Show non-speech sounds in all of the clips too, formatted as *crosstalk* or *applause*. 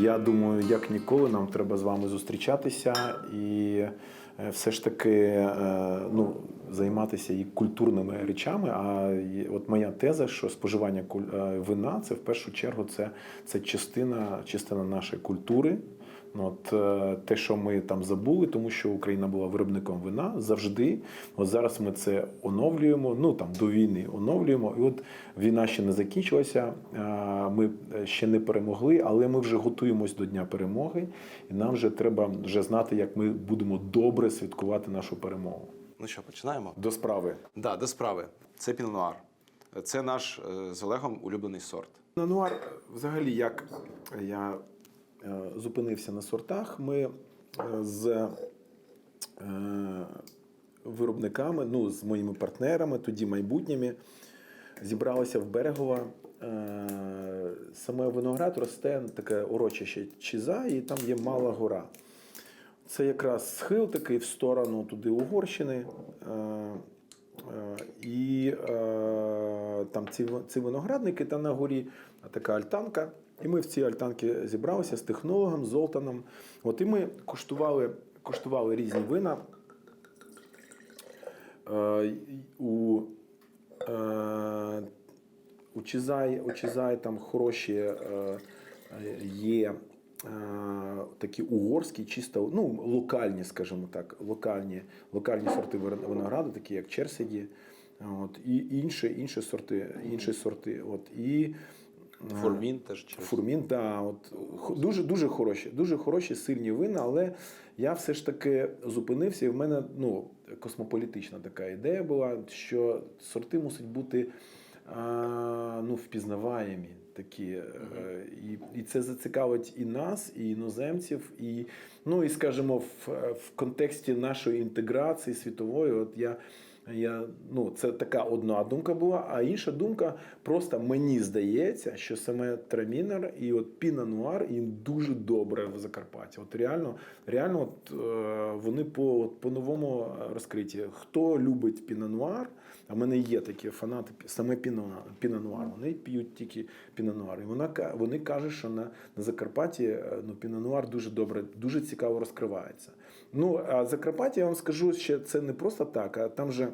Я думаю, як ніколи нам треба з вами зустрічатися і е, все ж таки е, ну, займатися і культурними речами. А от моя теза, що споживання е, вина це в першу чергу це, це частина, частина нашої культури. Ну, От е, те, що ми там забули, тому що Україна була виробником вина завжди. От зараз ми це оновлюємо. Ну там до війни оновлюємо. І от війна ще не закінчилася. е, Ми ще не перемогли, але ми вже готуємось до дня перемоги, і нам вже треба вже знати, як ми будемо добре святкувати нашу перемогу. Ну що, починаємо? До справи. Да, до справи. Це пінонуар. Це наш е, з Олегом улюблений сорт. На нуар, взагалі, як я е, зупинився на сортах, ми е, з е, виробниками, ну, з моїми партнерами, тоді майбутніми, зібралися в Берегова. Е, Саме виноград росте таке урочище Чиза, і там є мала гора. Це якраз схил такий в сторону туди Угорщини. Е, е, І е, там ці, ці виноградники, та на горі така альтанка. І ми в цій альтанці зібралися з технологом, з Золтаном. От і ми куштували, куштували різні вина. Е, У, е, у Чизай, у Чизай там хороші е, є е, такі угорські, чисто ну, локальні, скажімо так, локальні, локальні сорти винограду, такі як Черсіді, от, і інші, інші сорти. Інші сорти от, і, Фурмін теж через. Фурмін, да, от дуже дуже хороші, дуже хороші, сильні вина, але я все ж таки зупинився, і в мене ну, космополітична така ідея була, що сорти мусять бути а, ну, впізнаваємі такі. е, І, і це зацікавить і нас, і іноземців, і, ну, і скажімо, в, в контексті нашої інтеграції світової, от я. Я, ну, це така одна думка була, а інша думка просто мені здається, що саме Трамінер і от Піна Нуар їм дуже добре в Закарпатті. От реально, реально от, е, вони по, от, по-новому розкриті. Хто любить Піна Нуар, а в мене є такі фанати саме Піна, Піна Нуар, вони п'ють тільки Піна Нуар. І вона, вони кажуть, що на, на Закарпатті е, ну, Піна Нуар дуже добре, дуже цікаво розкривається. Ну, а Закарпаття, я вам скажу, ще це не просто так, а там же.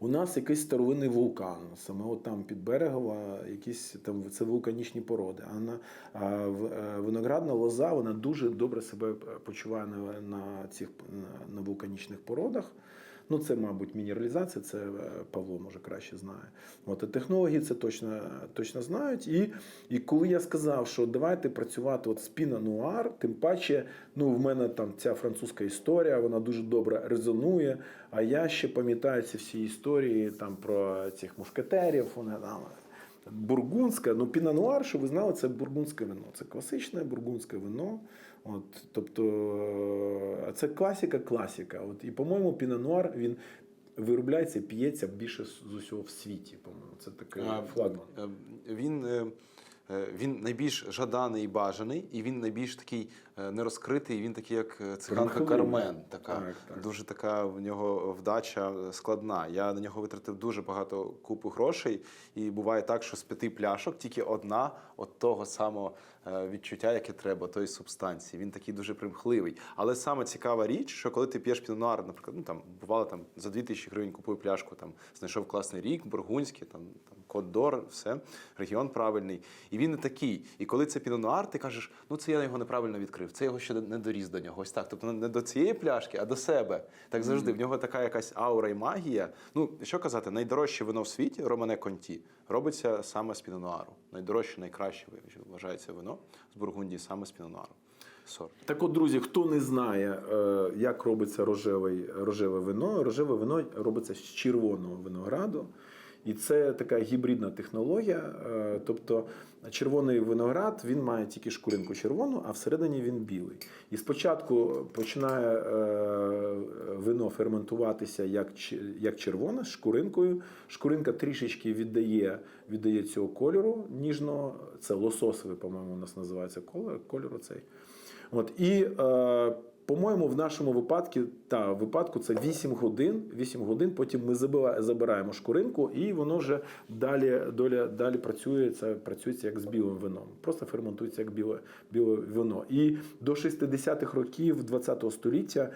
У нас якийсь старовинний вулкан, саме от там під берегова, якісь там це вулканічні породи. А на а, в- е, виноградна лоза вона дуже добре себе почуває на, на цих на, на вулканічних породах. Ну, це, мабуть, мінералізація, це е, Павло може краще знає. От, і технології це точно, точно знають. І, і коли я сказав, що давайте працювати от з Піна Нуар, тим паче, ну, в мене там ця французька історія, вона дуже добре резонує. А я ще пам'ятаю ці всі історії там про цих мушкетерів, вони там. Бургундське, ну пінануар, що ви знали, це бургундське вино. Це класичне бургундське вино. От, тобто це класика. От, і, по-моєму, пінануар він виробляється п'ється більше з усього в світі. По-моєму, це такий флагман. е, Він, е, е, він найбільш жаданий і бажаний, і він найбільш такий е, нерозкритий, він такий, як е, циганка Кармен. Така, Так, так. Дуже така в нього вдача складна. Я на нього витратив дуже багато купу грошей, і буває так, що з п'яти пляшок тільки одна от того самого е, відчуття, яке треба, тої субстанції. Він такий дуже примхливий. Але саме цікава річ, що коли ти п'єш пінонуар, наприклад, ну там бувало там за 2000 гривень купую пляшку, там знайшов класний рік, бургундський, там, там Кот-Дор, все, регіон правильний. І він не такий. І коли це пінонуар, ти кажеш, ну це я його неправильно відкрив, це його ще не доріс до нього. Ось так. Тобто не до цієї пляшки, а до себе. Так завжди. В нього така якась аура і магія. Ну, що казати, найдорожче вино в світі, Романе Конті, робиться саме з пінонуару. Найдорожче, найкраще вважається вино з Бургундії саме з пінонуару. Сорт. Так от, друзі, хто не знає, е, як робиться рожевий, рожеве вино, рожеве вино робиться з червоного винограду. І це така гібридна технологія. е, Тобто червоний виноград він має тільки шкуринку червону, а всередині він білий. І спочатку починає е, вино ферментуватися як, червоне з шкуринкою. Шкуринка трішечки віддає, віддає цього кольору ніжного. Це лососовий, по-моєму, у нас називається колір, кольор оцей. От, і е, по-моєму, в нашому випадку, та, випадку це 8 годин. 8 годин, потім ми забива- забираємо шкуринку, і воно вже далі, доля, далі працює, це працюється як з білим вином. Просто ферментується як біле, біле вино. І до 60-х років ХХ століття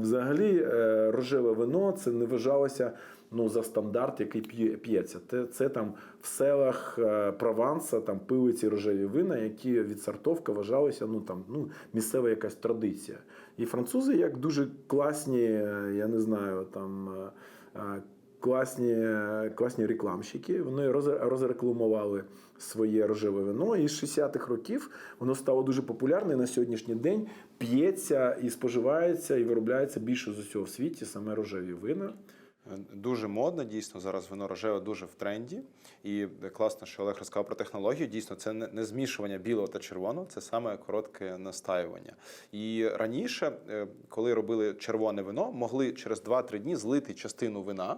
взагалі е, рожеве вино це не вважалося ну, за стандарт, який п'є- п'ється. Це, це там в селах е, Прованса там пили ці рожеві вина, які від сортовка вважалися ну, там, ну, місцева якась традиція. І французи, як дуже класні, е, я не знаю, там. е, е, Класні, класні рекламщики, вони розрекламували своє рожеве вино. І з 60-х років воно стало дуже популярне. На сьогоднішній день п'ється і споживається, і виробляється більше з усього в світі саме рожеві вина. Дуже модно, дійсно, зараз вино рожеве дуже в тренді. І класно, що Олег розказав про технологію. Дійсно, це не змішування білого та червоного, це саме коротке настаювання. І раніше, е, коли робили червоне вино, могли через 2-3 дні злити частину вина.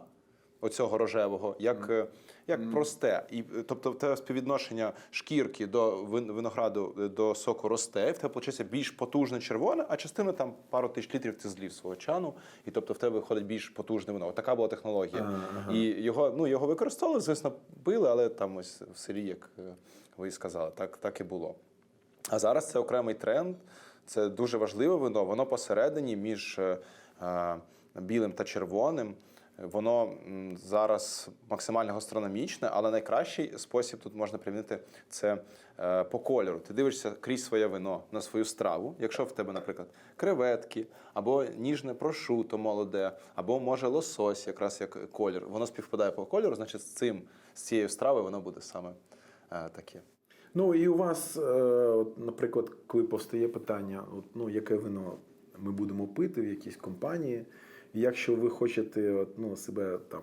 Оцього рожевого, як, е, як просте. І, е, тобто, тебе співвідношення шкірки до винограду е, до соку росте, і в тебе виходить більш потужне червоне, а частину там пару тисяч літрів ти злів свого чану, і тобто в тебе виходить більш потужне вино. Така була технологія. І його, ну, його використовували, звісно, пили, але там ось в селі, як ви сказали, так, так і було. А зараз це окремий тренд. Це дуже важливе вино. Воно посередині між білим та червоним. Воно зараз максимально гастрономічне, але найкращий спосіб тут можна примінити це е, по кольору. Ти дивишся крізь своє вино на свою страву. Якщо в тебе, наприклад, креветки, або ніжне прошуто молоде, або може лосось, якраз як колір. Воно співпадає по кольору, значить з цим з цією стравою воно буде саме е, таке. Ну і у вас, е, наприклад, коли повстає питання, от, ну, яке вино ми будемо пити в якійсь компанії, і якщо ви хочете от, ну, себе там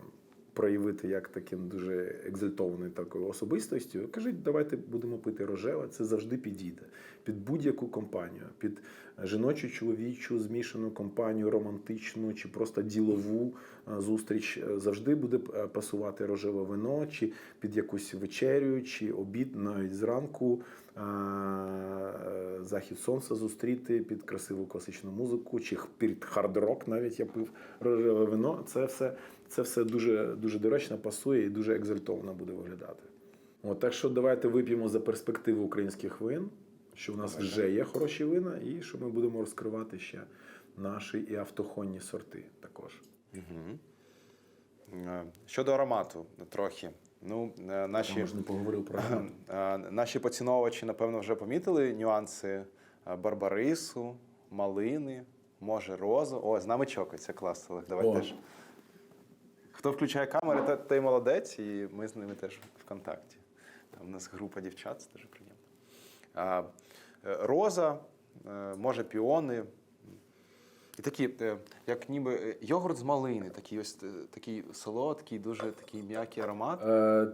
проявити як таким дуже екзальтованою такою особистостю, кажіть, давайте будемо пити рожеве, це завжди підійде під будь-яку компанію, під жіночу, чоловічу, змішану компанію, романтичну чи просто ділову е, зустріч. Е, Завжди буде е, пасувати рожеве вино, чи під якусь вечерю, чи обід навіть зранку. Захід сонця зустріти під красиву класичну музику, чи під хард-рок навіть я пив рожеве вино. Це все, це все дуже, дуже доречно пасує і дуже екзальтовано буде виглядати. От, так що давайте вип'ємо за перспективу українських вин, що у нас вже є хороші вина, і що ми будемо розкривати ще наші і автохонні сорти також. Угу. Щодо аромату, трохи. Ну, е, наші, Я не поговорив про *clears throat* е, наші поціновувачі, напевно, вже помітили нюанси е, барбарису, малини, може, розу. О, з нами чокається клас, Олег, давай О. теж. Хто включає камери, той, той молодець, і ми з ними теж в контакті. Там у нас група дівчат, це дуже приємно. Роза, може, піони. І такі, е, як ніби е, йогурт з малини, такий ось е, такий солодкий, дуже такий м'який аромат.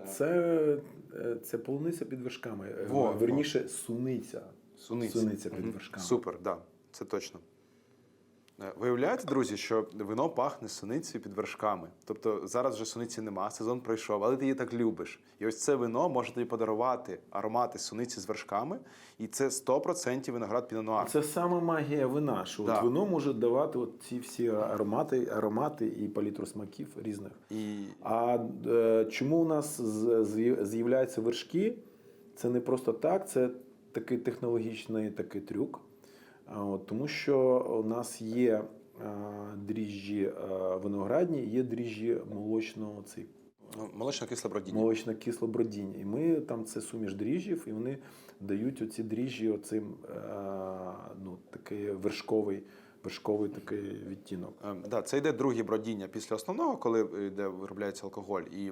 Це, це полуниця під вершками. Во, Верніше, суниця. Суниця. Суниця під вершками. Супер, так, да, це точно. Е, Виявляєте, друзі, що вино пахне суницею під вершками. Тобто зараз вже суниці нема, сезон пройшов, але ти її так любиш. І ось це вино може тобі подарувати аромати суниці з вершками, і це 100% виноград пінонуар. Це саме магія вина, що Да. от вино може давати от ці всі аромати, аромати і палітру смаків різних. І А е, чому у нас з'являються вершки? Це не просто так, це такий технологічний такий трюк. От, тому що у нас є е, дріжджі е, виноградні, є дріжджі молочного цей ну, молочно кисле бродіння. молочно кисло бродіння. І ми там це суміш дріжджів, і вони дають оці дріжджі оцим е, ну, такий вершковий, вершковий такий відтінок. Е, Да, це йде друге бродіння після основного, коли йде виробляється алкоголь. І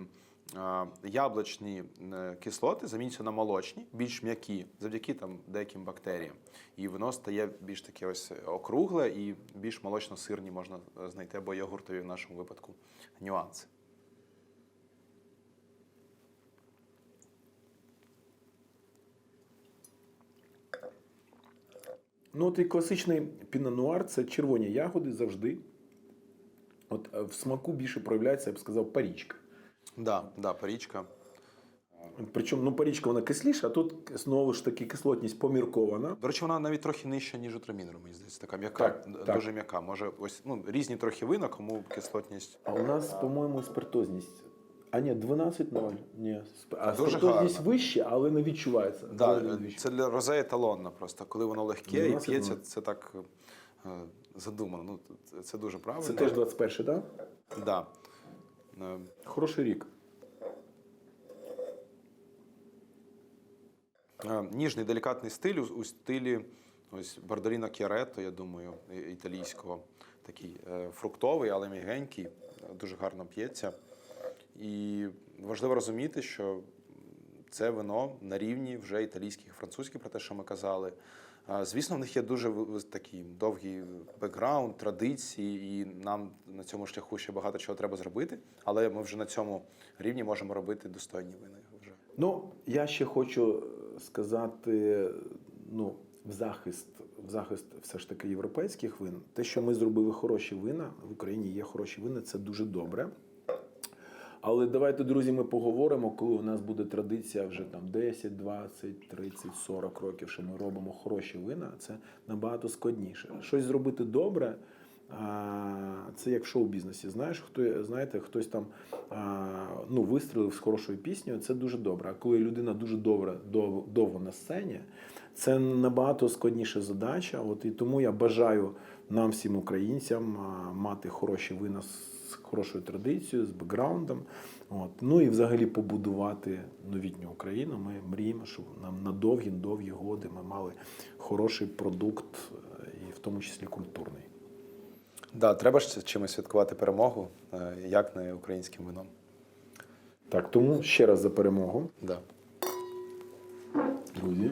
яблучні е, кислоти замінюються на молочні, більш м'які, завдяки там деяким бактеріям. І воно стає більш таке ось округле і більш молочно-сирні можна е, знайти або йогуртові в нашому випадку нюанси. Ну, от і класичний пінонуар це червоні ягоди завжди. От е, в смаку більше проявляється, я б сказав, парічка. Да, да, парічка. Причому ну, парічка вона кисліша, а тут знову ж таки кислотність поміркована. До речі, вона навіть трохи нижча, ніж у трамінеру, мені здається, така м'яка, Так, так. дуже м'яка. Може, ось ну, різні трохи вина, кому кислотність. А у нас, по-моєму, спиртозність. А ні, 12-0. Ні. А Дуже спиртозність вище, але не відчувається. Да, не е, відчувається. це для розе еталонно просто. Коли воно легке і п'ється, це так е, задумано. Ну, це, дуже правильно. Це теж 21-й, так? Да. Е, Хороший рік. Е, Ніжний делікатний стиль у, стилі ось Бардоліно Кіаретто, я думаю, італійського. Такий е, фруктовий, але м'ягенький, е, дуже гарно п'ється. І важливо розуміти, що це вино на рівні вже італійських і французьких, про те, що ми казали. Звісно, в них є дуже такий довгий бекграунд, традиції, і нам на цьому шляху ще багато чого треба зробити. Але ми вже на цьому рівні можемо робити достойні вини. Вже. Ну, я ще хочу сказати, ну, в захист, в захист все ж таки європейських вин. Те, що ми зробили хороші вина, в Україні є хороші вина, це дуже добре. Але давайте, друзі, ми поговоримо, коли у нас буде традиція вже там 10, 20, 30, 40 років, що ми робимо хороші вина, це набагато складніше. Щось зробити добре. Це як в шоу-бізнесі. Знаєш, хто знаєте, хтось там ну, вистрілив з хорошою піснею, це дуже добре. А коли людина дуже добре дов- довго на сцені, це набагато складніша задача. От і тому я бажаю нам, всім українцям, мати хороші вина хорошою традицією, з бекграундом. От. Ну і взагалі побудувати новітню Україну. Ми мріємо, щоб нам на довгі довгі годи ми мали хороший продукт, е, і в тому числі культурний. Да, треба ж чимось святкувати перемогу, е, як не українським вином. Так, тому ще раз за перемогу, Да. друзі.